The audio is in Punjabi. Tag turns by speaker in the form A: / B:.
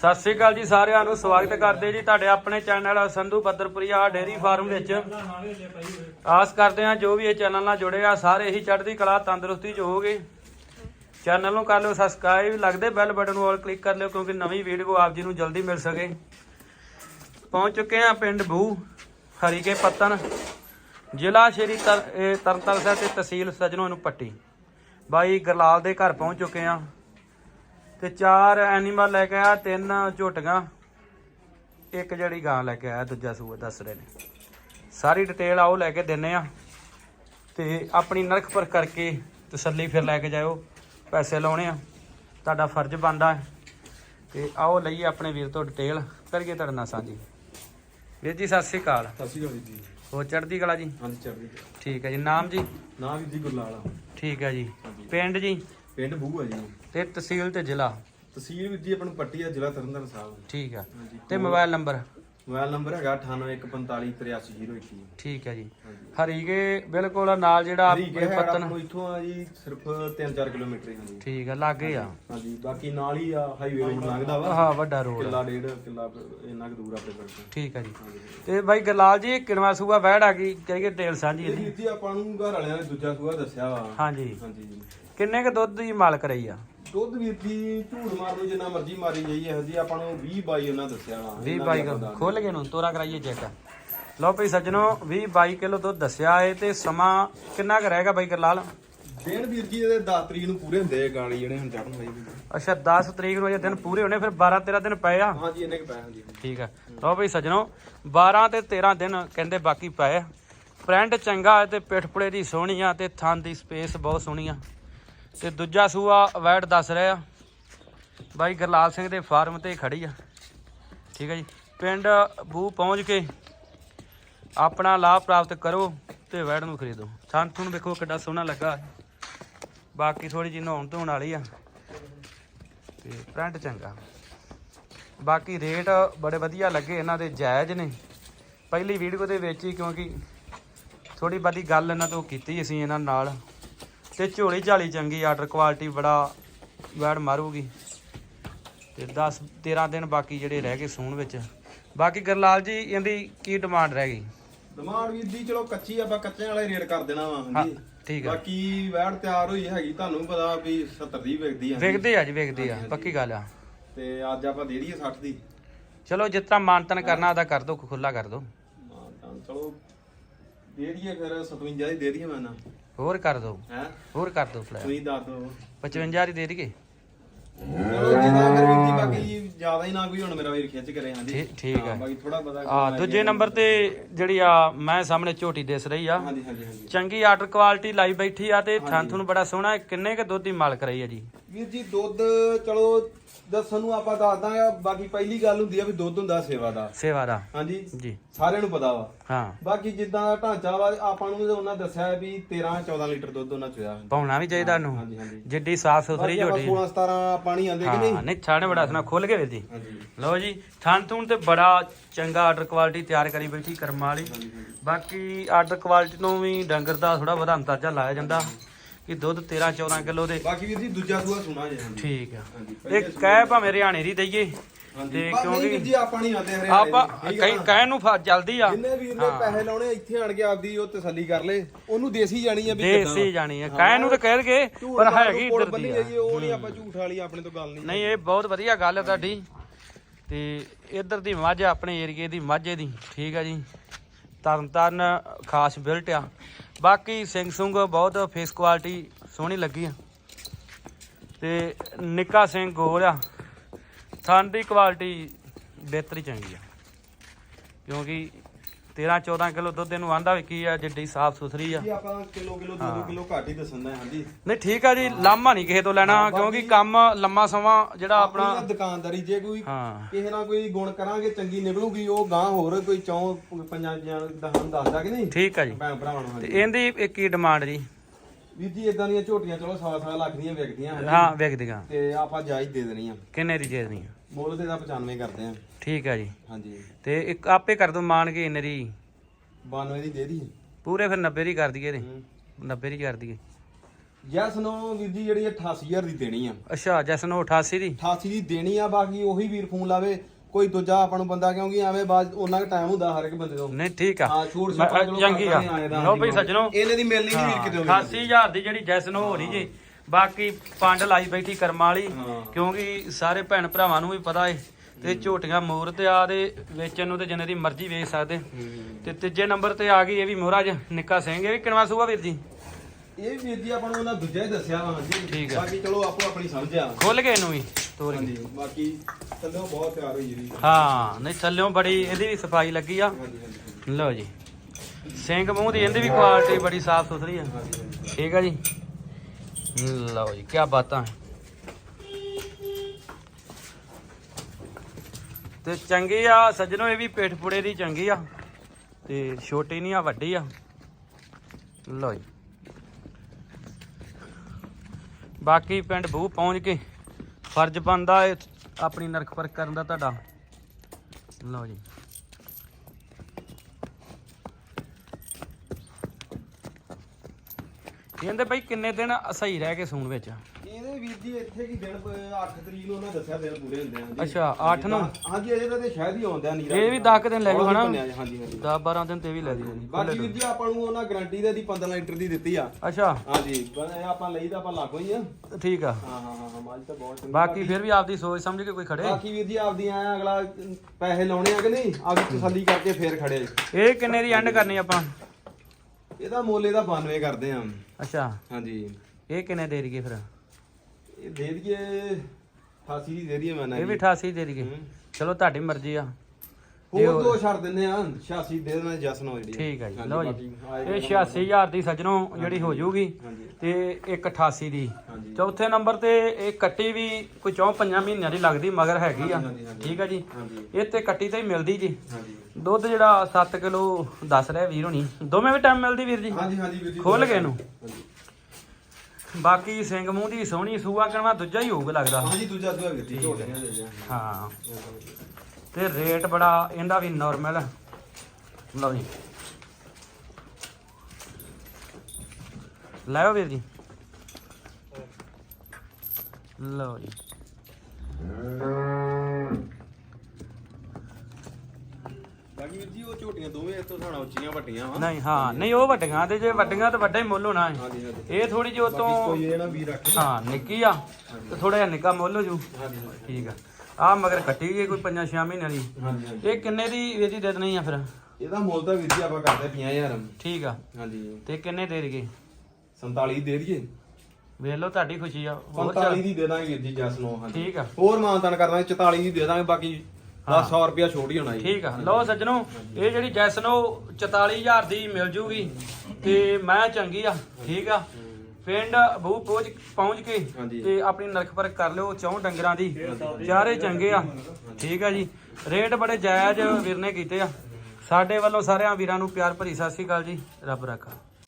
A: ਸਤਿ ਸ੍ਰੀ ਅਕਾਲ ਜੀ ਸਾਰਿਆਂ ਨੂੰ, ਸਵਾਗਤ ਕਰਦੇ ਜੀ ਤੁਹਾਡੇ ਆਪਣੇ channel Sandhu Badarpuria dairy farm ਵਿੱਚ। ਆਸ ਕਰਦੇ ਹਾਂ ਜੋ ਵੀ ਇਹ ਚੈਨਲ ਨਾਲ ਜੁੜੇ ਆ, ਸਾਰੇ ਹੀ ਚੜ੍ਹਦੀ ਕਲਾ, ਤੰਦਰੁਸਤੀ ਚ ਹੋਗੇ ਚੈਨਲ ਨੂੰ ਕਰ ਲਿਓ ਸਬਸਕ੍ਰਾਈਬ, ਲੱਗਦੇ ਬੈਲ ਬਟਨ ਨੂੰ ਆਲ ਕਲਿੱਕ ਕਰ ਲਿਓ ਕਿਉਂਕਿ ਨਵੀਂ ਵੀਡੀਓ ਆਪ ਜੀ ਨੂੰ ਜਲਦੀ ਮਿਲ ਸਕੇ। ਪਹੁੰਚ ਚੁੱਕੇ ਆ ਪਿੰਡ ਬੂ ਹਰੀਕੇ ਪੱਤਨ ਜ਼ਿਲ੍ਹਾ ਸ਼੍ਰੀ ਤਰ, ਇਹ ਤਰਨਤਾਰਨ ਸਾਹਿਬ ਤੇ ਤਹਿਸੀਲ ਸਜਣੋਂ ਨੂੰ ਪੱਟੀ। ਬਾਈ ਗਰਲਾਲ ਦੇ ਘਰ ਪਹੁੰਚ ਚੁੱਕੇ ਆ ਤੇ ਚਾਰ ਐਨੀਮਲ ਲੈ ਕੇ ਆਇਆ ਤਿੰਨ ਝੋਟੀਆਂ। ਇੱਕ ਜਿਹੜੀ ਗਾਂ ਲੈ ਕੇ ਆਇਆ ਦੂਜਾ ਸੂਆ ਦੱਸ ਰਹੇ ਨੇ। ਸਾਰੀ ਡਿਟੇਲ ਆਓ ਲੈ ਕੇ ਦਿੰਨੇ ਆ। ਤੇ ਆਪਣੀ ਨਰਖ ਪਰ ਕਰਕੇ ਤਸੱਲੀ ਫਿਰ ਲੈ ਕੇ ਜਾਇਓ ਪੈਸੇ ਲਾਉਣੇ ਆ। ਤੁਹਾਡਾ ਫਰਜ਼ ਬਣਦਾ ਹੈ। ਤੇ ਆਓ ਲਈਏ ਆਪਣੇ ਵੀਰ ਤੋਂ ਡਿਟੇਲ ਕਰੀਏ ਤੁਹਾਡੇ ਨਾਲ ਸਾਂਝੀ। ਵੀਰ ਜੀ ਸਤਿ ਸ੍ਰੀ ਅਕਾਲ।
B: ਸਤਿ ਸ਼੍ਰੀ ਅਕਾਲ ਜੀ।
A: ਹੋ ਚੜ੍ਹਦੀ ਕਲਾ ਜੀ?
B: ਹਾਂਜੀ ਚੜ੍ਹਦੀ
A: ਠੀਕ ਹੈ ਜੀ ਨਾਮ ਜੀ?
B: ਨਾ ਵੀ ਜੀ ਗੁਰਲਾਲ
A: ਠੀਕ ਹੈ ਜੀ। ਪਿੰਡ ਜੀ?
B: ਪਿੰਡ ਹੈ ਜੀ।
A: ਤੇ ਤਹਿਸੀਲ ਤੇ ਜ਼ਿਲ੍ਹਾ?
B: ਤਹਿਸੀਲ ਵਿੱਚ ਜੀ ਆਪਣਾ ਪੱਟੀ ਆ ਜ਼ਿਲ੍ਹਾ ਤਰਨਤਾਰਨ ਸਾਹਿਬ।
A: ਠੀਕ
B: ਹਾਂਜੀ।
A: ਤੇ ਮੋਬਾਈਲ ਨੰਬਰ?
B: ਮੋਬਾਈਲ ਨੰਬਰ ਹੈਗਾ 9815483021
A: ਠੀਕ ਹੈ ਜੀ।
B: ਹਾਂਜੀ।
A: ਹਰੀਕੇ ਬਿਲਕੁਲ ਨਾਲ ਜਿਹੜਾ ਆਪਣੇ ਪੱਤਨ
B: ਇੱਥੋਂ ਆ ਜੀ ਸਿਰਫ 3-4 ਕਿਲੋਮੀਟਰ ਹੀ ਹਾਂ ਜੀ।
A: ਠੀਕ ਹੈ ਲਾਗੇ ਆ।
B: ਹਾਂਜੀ ਬਾਕੀ ਨਾਲ ਹੀ ਆ ਹਾਈਵੇ ਰੋਡ ਲੰਘਦਾ ਵਾ।
A: ਹਾਂ ਵੱਡਾ ਰੋਡ
B: ਕਿੱਲਾ ਡੇਢ ਕਿੱਲਾ ਇੰਨਾ ਕੁ ਦੂਰ ਆਪਣੇ ਪਿੰਡ ਤੋਂ।
A: ਠੀਕ ਹੈ ਜੀ।
B: ਹਾਂਜੀ।
A: ਤੇ ਬਾਈ ਗਰਲਾਲ ਜੀ ਕਿਨਵਾ ਸੂਆ ਵੈੜ ਆ ਗਈ ਕਹੀਏ ਡੇਲ ਸਾਂਝੀ
B: ਇਹ
A: ਇਹਦੀ।
B: ਜੀ ਆਪਾਂ ਨੂੰ ਘਰ ਵਾਲਿਆਂ ਨੇ ਦੂਜਾ ਸੂਆ ਦੱਸਿਆ ਵਾ।
A: ਹਾਂਜੀ।
B: ਹਾਂਜੀ।
A: ਕਿੰਨੇ ਕ ਦੁੱਧ ਦੀ ਮਾਲਕ ਰਹੀ ਆ?
B: ਦੁੱਧ ਵੀਰ ਜੀ ਝੂਠ ਮਾਰ ਲਓ ਜਿੰਨਾ ਮਰਜ਼ੀ ਮਾਰੀ ਜਾਈਏ ਇਹੋ ਜੀ ਆਪਾਂ ਨੂੰ 20 22 ਉਹਨਾਂ ਦੱਸਿਆ ਵਾ
A: 20
B: ਇਹਨਾਂ
A: 22
B: ਦੀ ਆਪਾਂ
A: ਖੋਲ ਗਏ ਨੂੰ ਤੋਰਾ ਕਰਾਈਏ ਚੈੱਕ। ਲਓ ਭਈ ਸੱਜਣੋ 20 22 ਕਿਲੋ ਦੁੱਧ ਦੱਸਿਆ ਏ ਤੇ ਸਮਾਂ ਕਿੰਨਾ ਕੁ ਰਹੇਗਾ ਬਾਈ ਗਰਲਾਲ
B: ਦਿਨ ਵੀਰ ਜੀ ਇਹਦੇ 10 ਤਰੀਕ ਨੂੰ ਪੂਰੇ ਹੁੰਦੇ ਆ ਗਾਲੀ ਜਿਹੜੇ ਹੁਣ ਚੜਨ ਵਾਲੀ
A: ਅੱਛਾ 10 ਤਰੀਕ ਨੂੰ ਇਹ ਦਿਨ ਪੂਰੇ ਹੋਣੇ ਫਿਰ 12 13 ਦਿਨ ਪਏ ਆ?
B: ਹਾਂਜੀ ਇੰਨੇ ਕ ਪੈ ਹਾਂਜੀ।
A: ਠੀਕ ਹੈ ਲਓ ਭਈ ਸੱਜਣੋ 12 ਤੇ 13 ਦਿਨ ਕਹਿੰਦੇ ਬਾਕੀ ਪਏ ਪ੍ਰਿੰਟ ਚੰਗਾ ਹੈ ਤੇ ਪਿਠਪੜੇ ਦੀ ਸੋਹਣੀ ਆ ਤੇ ਥਣ ਦੀ ਸਪੇਸ ਬਹੁਤ ਸੋਹਣੀ ਆ। ਤੇ ਦੂਜਾ ਸੂਆ ਵੈਟ ਦੱਸ ਰਿਹਾ। ਬਾਈ ਗਰਲਾਲ ਸਿੰਘ ਦੇ ਫਾਰਮ ਤੇ ਖੜੀ ਆ। ਠੀਕ ਹੈ ਜੀ। ਪਿੰਡ ਬੂ ਪਹੁੰਚ ਕੇ ਆਪਣਾ ਲਾਭ ਪ੍ਰਾਪਤ ਕਰੋ ਤੇ ਵੈਟ ਨੂੰ ਖਰੀਦੋ। ਸਾਨੂੰ ਤੁਹਾਨੂੰ ਵੇਖੋ ਕਿੱਡਾ ਸੋਹਣਾ ਲੱਗਾ। ਬਾਕੀ ਥੋੜੀ ਜਿਹੀ ਨਹਾਉਣ ਧੋਣ ਵਾਲੀ ਆ। ਤੇ ਪ੍ਰਿੰਟ ਚੰਗਾ। ਬਾਕੀ ਰੇਟ ਬੜੇ ਵਧੀਆ ਲੱਗੇ ਇਹਨਾਂ ਦੇ, ਜਾਇਜ਼ ਨੇ। ਪਹਿਲੀ ਵੀਡੀਓ ਦੇ ਵਿੱਚ ਹੀ ਕਿਉਂਕਿ ਥੋੜੀ ਬਾਦੀ ਗੱਲ ਇਹਨਾਂ ਤੋਂ ਕੀਤੀ ਅਸੀਂ ਇਹਨਾਂ ਨਾਲ। ਤੇ ਝੋਲੀ ਝਾਲੀ ਚੰਗੀ ਆਰਡਰ ਕੁਆਲਿਟੀ ਬੜਾ ਵੈੜ ਮਾਰੂਗੀ। ਤੇ 10 13 ਦਿਨ ਬਾਕੀ ਜਿਹੜੇ ਰਹਿ ਗਏ ਸੂਣ ਵਿੱਚ। ਬਾਕੀ ਗਰਲਾਲ ਜੀ ਇਹਦੀ ਕੀ ਡਿਮਾਂਡ ਰਹਿ ਗਈ?
B: ਡਿਮਾਂਡ ਵੀਰ ਜੀ ਚਲੋ ਕੱਚੀ ਆਪਾਂ ਕੱਚਿਆਂ ਵਾਲੇ ਰੇਟ ਕਰ ਦੇਣਾ ਵਾ
A: ਹਾਂ
B: ਹਾਂਜੀ
A: ਠੀਕ ਆ।
B: ਬਾਕੀ ਵੈੜ ਤਿਆਰ ਹੋਈ ਹੈਗੀ ਤੁਹਾਨੂੰ ਪਤਾ ਵੀ 70 ਦੀ ਵਿਕਦੀ ਆ
A: ਵੇਖਦੇ ਆ ਜੀ ਵੇਖਦੇ ਆ ਪੱਕੀ ਗੱਲ ਆ।
B: ਤੇ ਅੱਜ ਆਪਾਂ ਦੇ ਦਈਏ 60 ਦੀ।
A: ਚਲੋ ਤਰ੍ਹਾਂ ਮਾਨਤਨ ਕਰਨਾ ਉਹਦਾ ਕਰ ਦੋ ਖੁੱਲਾ ਕਰ ਦੋ।
B: ਹਾਂ ਤਾਂ ਚਲੋ ਦੇ ਦਈਏ ਫਿਰ 57 ਦੀ ਦੇ ਦਈਏ ਮੈਂ ਨਾ।
A: ਹੋਰ ਕਰ ਦੋ।
B: ਹੈ?
A: ਹੋਰ ਕਰ ਦੋ ਫਲੈ
B: ਤੁਸੀਂ ਦੱਸ ਦਿਓ।
A: 55 ਦੀ ਦੇ ਦਈਏ?
B: ਚਲੋ ਜਿੰਨਾ ਬਾਕੀ ਜ਼ਿਆਦਾ ਹੀ ਨਾ ਕੋਈ ਹੁਣ ਮੇਰਾ ਵੀਰ ਖਿੱਚ ਕਰੇ ਹਾਂਜੀ।
A: ਠੀਕ- ਠੀਕ
B: ਹਾਂ,
A: ਹੈ।
B: ਬਾਕੀ ਥੋੜਾ ਪਤਾ
A: ਆ ਦੂਜੇ ਨੰਬਰ ਤੇ ਜਿਹੜੀ ਆ ਮੈਂ ਸਾਹਮਣੇ ਝੋਟੀ ਦਿਸ ਰਹੀ ਆ।
B: ਹਾਂਜੀ ਹਾਂਜੀ ਹਾਂਜੀ।
A: ਚੰਗੀ ਆਰਡਰ ਕੁਆਲਿਟੀ ਲਾਈ ਬੈਠੀ ਆ ਤੇ ਥਣ ਥੁਣ ਬੜਾ ਸੋਹਣਾ ਹੈ। ਕਿੰਨੇ ਕ ਦੁੱਧ ਦੀ ਮਾਲਕ ਰਹੀ ਆ ਜੀ?
B: ਵੀਰ ਜੀ ਦੁੱਧ ਚਲੋ ਦੱਸਣ ਨੂੰ ਆਪਾਂ ਦੱਸ ਦਾਂਗੇ ਬਾਕੀ ਪਹਿਲੀ ਗੱਲ ਹੁੰਦੀ ਆ ਵੀ ਦੁੱਧ ਹੁੰਦਾ ਸੇਵਾ ਦਾ।
A: ਸੇਵਾ ਦਾ।
B: ਹਾਂਜੀ?
A: ਜੀ।
B: ਸਾਰਿਆਂ ਨੂੰ ਪਤਾ ਵਾ।
A: ਹਾਂ।
B: ਬਾਕੀ ਜਿੱਦਾਂ ਦਾ ਢਾਂਚਾ ਵਾ ਆਪਾਂ ਨੂੰ ਉਹਨਾਂ ਦੱਸਿਆ ਵੀ 13 14 ਲੀਟਰ ਦੁੱਧ ਉਹਨਾਂ ਚੋਇਆ।
A: ਪਾਉਣਾ ਵੀ ਚਾਹੀਦਾ ਨੂੰ
B: ਹਾਂਜੀ ਹਾਂਜੀ।
A: ਜਿੱਡੀ ਸਾਫ਼ ਸੁਥਰੀ
B: ਬਾਕੀ ਆਪਾਂ
A: ਝੋਟੀ।
B: 16 17 ਪਾਣੀ ਆਂਦੇ ਕਿ ਨਹੀਂ?
A: ਹਾਂ ਨਹੀਂ ਥਾਣੇ ਬੜਾ ਸੋਹਣਾ ਖੁੱਲ ਕੇ ਵੇਦੀ।
B: ਹਾਂਜੀ।
A: ਲਓ ਜੀ ਥਣ ਥੁਣ ਤੇ ਬੜਾ ਚੰਗਾ ਆਰਡਰ ਕੁਆਲਿਟੀ ਤਿਆਰ ਕਰੀ ਬੈਠੀ ਕਰਮਾਂ ਵਾਲੀ।
B: ਹਾਂਜੀ ਹਾਂਜੀ।
A: ਬਾਕੀ ਆਰਡਰ ਕੁਆਲਿਟੀ ਤੋਂ ਵੀ ਡੰਗਰ ਦਾ ਥੋੜਾ ਵਧਾ ਅੰਦਾਜ਼ਾ ਲਾਇਆ ਜਾਂਦਾ। ਕਿ ਦੁੱਧ 13 14 ਕਿਲੋ ਦੇ।
B: ਬਾਕੀ ਵੀਰ ਜੀ ਦੂਜਾ ਸੂਆ ਸੁਣਾ ਜੇ ਹਾਂਜੀ
A: ਠੀਕ ਆ।
B: ਹਾਂਜੀ
A: ਇਹ ਕਹਿ ਭਾਵੇਂ ਹਰਿਆਣੇ ਦੀ ਦਈਏ। ਤੇ
B: ਪਰ ਨਹੀਂ ਵੀਰ
A: ਕਿਉਂਕਿ
B: ਜੀ ਆਪਾਂ ਨਹੀਂ ਆਂਦੇ ਹਰੇ
A: ਆਪਾਂ ਕਈ ਕਹਿਣ ਨੂੰ ਫ- ਜਲਦੀ ਆ।
B: ਜਿੰਨੇ ਵੀਰ ਨੇ ਪੈਸੇ ਲਾਉਣੇ ਇੱਥੇ ਆਣ ਕੇ ਆਪਦੀ ਉਹ ਤਸੱਲੀ ਕਰ ਲੇ। ਉਹਨੂੰ ਦੇਸੀ ਜਾਣੀ ਆ ਵੀ ਕਿੱਦਾਂ
A: ਦੇਸੀ ਜਾਣੀ ਆ। ਕਹਿਣ ਨੂੰ ਤਾਂ ਕਹਿ ਦਗੇ ਪਰ ਹੈਗੀ ਇੱਧਰ ਦੀ ਆ।
B: ਜਾਈਏ ਉਹ ਨਹੀਂ ਆਪਾਂ ਝੂਠ ਵਾਲੀ ਆਪਣੇ ਤੋਂ ਗੱਲ ਨਹੀਂ
A: ਨਹੀਂ ਇਹ ਬਹੁਤ ਵਧੀਆ ਗੱਲ ਹੈ ਤੁਹਾਡੀ। ਤੇ ਇੱਧਰ ਦੀ ਮੱਝ ਆਪਣੇ ਏਰੀਏ ਦੀ ਮੱਝ ਦੀ ਠੀਕ ਆ ਜੀ। ਤਰਨ ਤਾਰਨ ਖਾਸ ਬਿਲਟ ਆ। ਬਾਕੀ ਸਿੰਘ ਸੁੰਗ ਬਹੁਤ ਫੇਸ ਕੁਆਲਿਟੀ ਸੋਹਣੀ ਲੱਗੀ ਆ। ਤੇ ਨਿੱਕਾ ਸਿੰਘ ਗੋਲ ਆ। ਥਣ ਦੀ ਕੁਆਲਿਟੀ ਬਿਹਤਰੀ ਚੰਗੀ ਆ। ਕਿਉਂਕਿ 13 14 ਕਿਲੋ ਦੁੱਧ ਇਹਨੂੰ ਆਂਦਾ ਵੀ ਕੀ ਆ ਜਿੱਡੀ ਸਾਫ਼ ਸੁਥਰੀ ਆ।
B: ਜੀ ਆਪਾਂ ਕਿਲੋ ਕਿਲੋ 2 ਕਿਲੋ ਘੱਟ ਹੀ ਦੱਸਣਾ ਹੈ ਹਾਂਜੀ
A: ਨਹੀਂ ਠੀਕ ਆ ਜੀ ਲਾਮਾ ਨਹੀਂ ਕਿਸੇ ਤੋਂ ਲੈਣਾ ਕਿਉਂਕਿ ਕੰਮ ਲੰਮਾ ਸਮਾਂ ਜਿਹੜਾ
B: ਆਪਣੀ ਦੁਕਾਨਦਾਰੀ ਜੇ ਕੋਈ ਕਿਸੇ ਨਾਲ ਕੋਈ ਗੁਣ ਕਰਾਂਗੇ ਚੰਗੀ ਨਿਕਲੂਗੀ ਉਹ ਗਾਂ ਹੋਰ ਕੋਈ ਚੌਂ ਪੰਜਾਂ ਜਾਂ ਦਹਾਂ ਦੱਸਦਾ ਕਿ ਨਹੀਂ?
A: ਠੀਕ ਆ ਜੀ।
B: ਭੈਣ ਭਰਾਵਾਂ ਨੂੰ
A: ਇਹਦੀ ਇੱਕ ਕੀ ਡਿਮਾਂਡ ਜੀ।
B: ਵੀਰ ਜੀ ਇਦਾਂ ਦੀਆਂ ਝੋਟੀਆਂ ਚਲੋ ਸਵਾ ਸਵਾ ਲੱਖ ਦੀਆਂ ਵਿਕਦੀਆਂ ਹਾਂਜੀ।
A: ਹਾਂ ਵੇਖਦੀਆਂ
B: ਤੇ ਆਪਾਂ ਜਾਇਜ਼ ਦੇ ਦੇਣੀਆਂ
A: ਕਿੰਨੇ ਦੀ ਚੇਦਨੀ
B: ਮੁੱਲ ਤੇ ਦਾ 95 ਕਰਦੇ ਆ।
A: ਠੀਕ ਆ ਜੀ।
B: ਹਾਂਜੀ।
A: ਤੇ ਇੱਕ ਆਪੇ ਕਰ ਦੋ ਮਾਨ ਕੇ ਇਹਨੇ ਦੀ
B: 92 ਦੀ ਦੇ ਦੀ
A: ਪੂਰੇ ਫਿਰ 90 ਦੀ ਕਰ ਦਈਏ ਇਹਦੇ।
B: ਹੂੰ।
A: 90 ਦੀ ਕਰ ਦਈਏ।
B: ਜੈਸ ਨੂੰ ਵੀਰ ਜੀ ਜਿਹੜੀ 88000 ਦੀ ਦੇਣੀ ਆ।
A: ਅੱਛਾ ਜੈਸਨ 88 ਦੀ।
B: 88 ਦੀ ਦੇਣੀ ਆ ਬਾਕੀ ਉਹੀ ਵੀਰ ਫੋਨ ਲਾਵੇ। ਕੋਈ ਦੂਜਾ ਆਪਾਂ ਨੂੰ ਬੰਦਾ ਕਿਉਂਕਿ ਐਵੇਂ ਬਾਅਦ ਉਹਨਾਂ ਦਾ ਟਾਈਮ ਹੁੰਦਾ ਹਰ ਇੱਕ ਬੰਦੇ ਤੋਂ।
A: ਨਹੀਂ ਠੀਕ ਆ।
B: ਹਾਂ ਛੂਟ
A: ਮੈਂ-
B: ਛਾਪਾ ਚਲੋ
A: ਚੰਗੀ ਆ।
B: ਕਰਦੇ
A: ਲਓ
B: ਹਾਂਜੀ,
A: ਬਈ ਸੱਜਣੋ।
B: ਇਹਨੇ ਦੀ ਮਿਲਣੀ ਨਹੀਂ ਵੀਰ ਕਿਤੇ ਵੀ
A: 88000 ਦੀ ਜਿਹੜੀ ਜੈਸਨ ਹੋ ਰਹੀ ਜੀ। ਬਾਕੀ ਪੰਡ ਲਾਈ ਬੈਠੀ ਕਰਮਾਂ ਵਾਲੀ।
B: ਹਾਂ।
A: ਕਿਉਂਕਿ ਸਾਰੇ ਭੈਣ ਭਰਾਵਾਂ ਨੂੰ ਵੀ ਪਤਾ ਏ। ਤੇ ਝੋਟੀਆਂ ਤੇ ਆ ਦੇ ਵੇਚਣ ਨੂੰ ਤੇ ਜਿੰਨੇ ਦੀ ਮਰਜ਼ੀ ਵੇਚ ਸਕਦੇ। ਤੇ ਤੀਜੇ ਨੰਬਰ ਤੇ ਆ ਗਈ ਇਹ ਵੀ ਮੋਹਰਾ ਜ ਨਿੱਕਾ ਸਿੰਘ। ਇਹ ਵੀ ਕਿਨਵਾ ਸੂਆ ਵੀਰ ਜੀ?
B: ਇਹ ਵੀ ਵੀਰ ਜੀ ਆਪਾਂ ਨੂੰ ਉਹਨਾਂ ਦੂਜਾ ਹੀ ਦੱਸਿਆ ਵਾ ਹਾਂਜੀ।
A: ਠੀਕ ਆ।
B: ਬਾਕੀ ਚਲੋ ਆਪੋ ਆਪਣੀ ਸਮਝ ਆ।
A: ਖੁੱਲ ਗਏ ਇਹਨੂੰ ਵੀ। ਤੋਰੀ
B: ਹਾਂਜੀ ਬਾਕੀ ਥੱਲੇ ਬਹੁਤ ਤਿਆਰ ਹੋਈ ਜੀ
A: ਹਾਂ ਨਹੀਂ ਥੱਲਿਓਂ ਬੜੀ ਇਹਦੀ ਵੀ ਸਫ਼ਾਈ ਲੱਗੀ ਆ।
B: ਹਾਂਜੀ ਹਾਂਜੀ
A: ਲਓ ਜੀ। ਸਿੰਘ ਮੂੰਹ ਦੀ ਇਹਦੀ ਵੀ ਕੁਆਲਿਟੀ ਬੜੀ ਸਾਫ਼ ਸੁਥਰੀ ਆ। ਠੀਕ ਆ ਜੀ? ਲਓ ਜੀ ਕੀ ਬਾਤਾਂ। ਤੇ ਚੰਗੀ ਆ ਸੱਜਣੋ ਇਹ ਵੀ ਪੇਟ ਪੁੜੇ ਦੀ ਚੰਗੀ ਆ। ਤੇ ਛੋਟੀ ਨਹੀਂ ਆ ਵੱਡੀ ਆ। ਲਓ ਜੀ। ਬਾਕੀ ਪਿੰਡ ਬੂ ਪਹੁੰਚ ਕੇ ਫਰਜ਼ ਬਣਦਾ ਏ ਆਪਣੀ ਨਰਕ ਪਰਖ ਕਰਨ ਦਾ ਤੁਹਾਡਾ। ਲਓ ਜੀ। ਕਹਿੰਦੇ ਬਈ ਕਿੰਨੇ ਦਿਨ ਸਹੀ ਰਹਿ ਕੇ ਸੂਣ ਵਿੱਚ?
B: ਇਹਦੇ ਵੀਰ ਜੀ ਇੱਥੇ ਕੀ ਦਿਨ 8 ਤਰੀਕ ਨੂੰ ਉਹਨਾਂ ਦੱਸਿਆ ਦਿਨ ਪੂਰੇ ਹੁੰਦੇ ਆਂ
A: ਅੱਛਾ, ਅੱਠ ਨੂੰ?
B: ਹਾਂਜੀ ਅਜੇ ਤਾਂ ਤੇ ਸ਼ਾਇਦ ਹੀ ਆਉਂਦਾ ਨੀਰਾ
A: ਇਹ ਵੀ 10 ਦਿਨ ਲੈ ਜਾਓ ਹਨਾ?
B: ਹਾਂਜੀ ਹਾਂਜੀ।
A: 10 12 ਦਿਨ ਤੇ ਵੀ ਲੈ ਜੀ
B: ਬਾਕੀ ਵੀਰ ਜੀ ਆਪਾਂ ਨੂੰ ਉਹਨਾਂ ਗਾਰੰਟੀ ਦੇ ਦੀ 15 ਲੀਟਰ ਦੀ ਦਿੱਤੀ ਆ।
A: ਅੱਛਾ।
B: ਹਾਂਜੀ ਆਪਾਂ ਲਈ ਤਾਂ ਆਪਾਂ ਲਾਗੋ ਹੀ ਆ।
A: ਠੀਕ ਆ।
B: ਹਾਂ ਹਾਂ ਹਾਂ ਮਾਲ ਤਾਂ ਬਹੁਤ ਚੰਗੀ।
A: ਬਾਕੀ ਫਿਰ ਵੀ ਆਪਦੀ ਸੋਚ ਸਮਝ ਕੇ ਕੋਈ ਖੜੇ?
B: ਬਾਕੀ ਵੀਰ ਜੀ ਆਪਦੀ ਆ ਅਗਲਾ ਪੈਸੇ ਲਾਉਣੇ ਆ ਕਿ ਨਹੀਂ ਆਪਦੀ ਤਸੱਲੀ ਕਰਕੇ ਫੇਰ ਖੜੇ
A: ਇਹ ਕਿੰਨੇ ਦੀ ਐਂਡ ਕਰਨੀ ਆਪਾਂ?
B: ਇਹਦਾ ਮੁੱਲ ਇਹਦਾ 92 ਕਰਦੇ ਆ।
A: ਅੱਛਾ।
B: ਹਾਂਜੀ।
A: ਇਹ ਕਿੰਨੇ ਦੇ ਦਈਏ ਫਿਰ?
B: ਇਹ ਦੇ ਦਈਏ 88 ਦੀ ਦੇ ਦਈਏ ਮੈਂ ਨਾ
A: ਇਹ ਵੀ
B: ਜੀ।
A: 88 ਦੇ ਦਈਏ।
B: ਹੂੰ।
A: ਚਲੋ ਤੁਹਾਡੀ ਮਰਜ਼ੀ ਆ।
B: ਹੋਰ ਦੋ ਛੱਡ ਦਿੰਦੇ ਆ 86 ਦੇ ਦੇਣਾ ਜਸ ਨੂੰ ਜਿਹੜੀ
A: ਠੀਕ ਹੈ ਜੀ ਲਓ ਜੀ। ਇਹ 86000 ਦੀ ਸੱਜਣੋ ਜਿਹੜੀ ਹੋ ਜਾਊਗੀ ਤੇ ਇੱਕ 88 ਦੀ। ਚੌਥੇ ਨੰਬਰ ਤੇ ਇਹ ਕੱਟੀ ਵੀ ਕੋਈ ਚੌਂ ਪੰਜਾਂ ਮਹੀਨਿਆਂ ਦੀ ਲੱਗਦੀ ਮਗਰ ਹੈਗੀ ਆ। ਠੀਕ ਆ ਜੀ। ਇਹ ਤੇ ਕੱਟੀ ਤੇ ਹੀ ਮਿਲਦੀ ਜੀ। ਦੁੱਧ ਜਿਹੜਾ 7 ਕਿਲੋ ਦੱਸ ਰਿਹਾ ਵੀਰ ਹੋਣੀ। ਦੋਵੇਂ ਵੀ ਟਾਈਮ ਮਿਲਦੀ ਵੀਰ ਜੀ?
B: ਹਾਂਜੀ ਹਾਂਜੀ ਵੀਰ ਜੀ
A: ਖੋਲ ਗਏ ਇਹਨੂੰ।
B: ਹਾਂਜੀ।
A: ਬਾਕੀ ਸਿੰਘ ਮੂੰਹ ਦੀ ਸੋਹਣੀ ਸੂਆ ਕਣਵਾ ਦੂਜਾ ਹੀ ਹੋਊਗਾ ਲੱਗਦਾ।
B: ਹਾਂਜੀ ਦੂਜਾ ਦੂਆ ਵੀਰ ਜੀ ਝੋਟੇ
A: ਹਾਂ। ਤੇ ਰੇਟ ਬੜਾ ਇਹਦਾ ਵੀ ਨਾਰਮਲ ਲਓ ਜੀ। ਲਾਓ ਵੀਰ ਜੀ। ਲਓ ਜੀ।
B: ਵੀਰ ਜੀ ਉਹ ਝੋਟੀਆਂ ਦੋਵੇਂ ਇਤੋਂ ਸਾਡਾ ਉੱਚੀਆਂ ਵੱਡੀਆਂ ਵਾ।
A: ਨਹੀਂ ਹਾਂ ਨਹੀਂ ਉਹ ਵੱਡੀਆਂ ਤੇ ਜੇ ਵੱਡੀਆਂ ਤਾਂ ਵੱਡਾ ਹੀ ਮੁੱਲ ਹੋਣਾ ਹੈ।
B: ਹਾਂਜੀ ਹਾਂਜੀ।
A: ਇਹ ਥੋੜੀ ਜਿਹੀ
B: ਬਾਕੀ
A: ਉਤੋਂ
B: ਕੋਈ ਇਹ ਨਾ ਵੀਰ ਰੱਖੇ
A: ਹਾਂ ਨਿੱਕੀ ਆ ਤੇ ਥੋੜਾ ਜਿਹਾ ਨਿੱਕਾ ਮੁੱਲ ਹੋ ਜੂ।
B: ਹਾਂਜੀ ਹਾਂਜੀ।
A: ਠੀਕ ਆ। ਆ ਮਗਰ ਕੱਟੀ ਗਈ ਕੋਈ 5-6 ਮਹੀਨਿਆਂ ਦੀ।
B: ਹਾਂਜੀ ਹਾਂਜੀ।
A: ਇਹ ਕਿੰਨੇ ਦੀ ਇਹਦੀ ਦੇ ਦੇਣੀ ਆ ਫਿਰ?
B: ਇਹਦਾ ਮੁੱਲ ਤਾਂ ਵੀਰ ਜੀ ਆਪਾਂ ਕਰਦੇ 50000
A: ਠੀਕ ਆ।
B: ਹਾਂਜੀ।
A: ਤੇ ਕਿੰਨੇ ਦੇ ਦਈਏ?
B: 47 ਦੇ ਦਈਏ।
A: ਵੇਖ ਲਓ ਤੁਹਾਡੀ ਖੁਸ਼ੀ ਆ ਹੋਰ
B: 45
A: ਚੱਲ
B: ਦੀ ਦੇ ਦਾਂਗੇ ਵੀਰ ਜੀ ਜਸ ਨੂੰ ਹਾਂਜੀ।
A: ਠੀਕ ਆ।
B: ਹੋਰ ਮਾਨਤਾਨ ਕਰਦਾਂਗੇ 44 ਦੀ ਦੇ ਦਾਂਗੇ ਬਾਕੀ 100 ਰੁਪਿਆ ਹੀ ਹੋਣਾ ਜੀ।
A: ਠੀਕ ਆ। ਲਓ ਸੱਜਣੋ ਇਹ ਜਿਹੜੀ ਜੈਸਨੋ 44000 ਦੀ ਮਿਲ ਜੂਗੀ। ਤੇ ਮੈਂ ਚੰਗੀ ਆ ਠੀਕ ਆ। ਪਿੰਡ ਬਹੂ ਪਹੁੰਚ ਪਹੁੰਚ ਕੇ। ਤੇ ਆਪਣੀ ਨਰਖ ਪਰਖ ਕਰ ਲਿਓ ਚੌਂ ਡੰਗਰਾਂ ਦੀ। ਚਾਰੇ ਚੰਗੇ ਆ ਠੀਕ ਆ ਜੀ। ਰੇਟ ਬੜੇ ਜਾਇਜ਼ ਵੀਰ ਨੇ ਕੀਤੇ ਆ। ਸਾਡੇ ਵੱਲੋਂ ਸਾਰਿਆਂ ਵੀਰਾਂ ਨੂੰ ਪਿਆਰ ਭਰੀ ਸਤਿ ਸ਼੍ਰੀ ਅਕਾਲ ਜੀ। ਰੱਬ ਰੱਖਾ।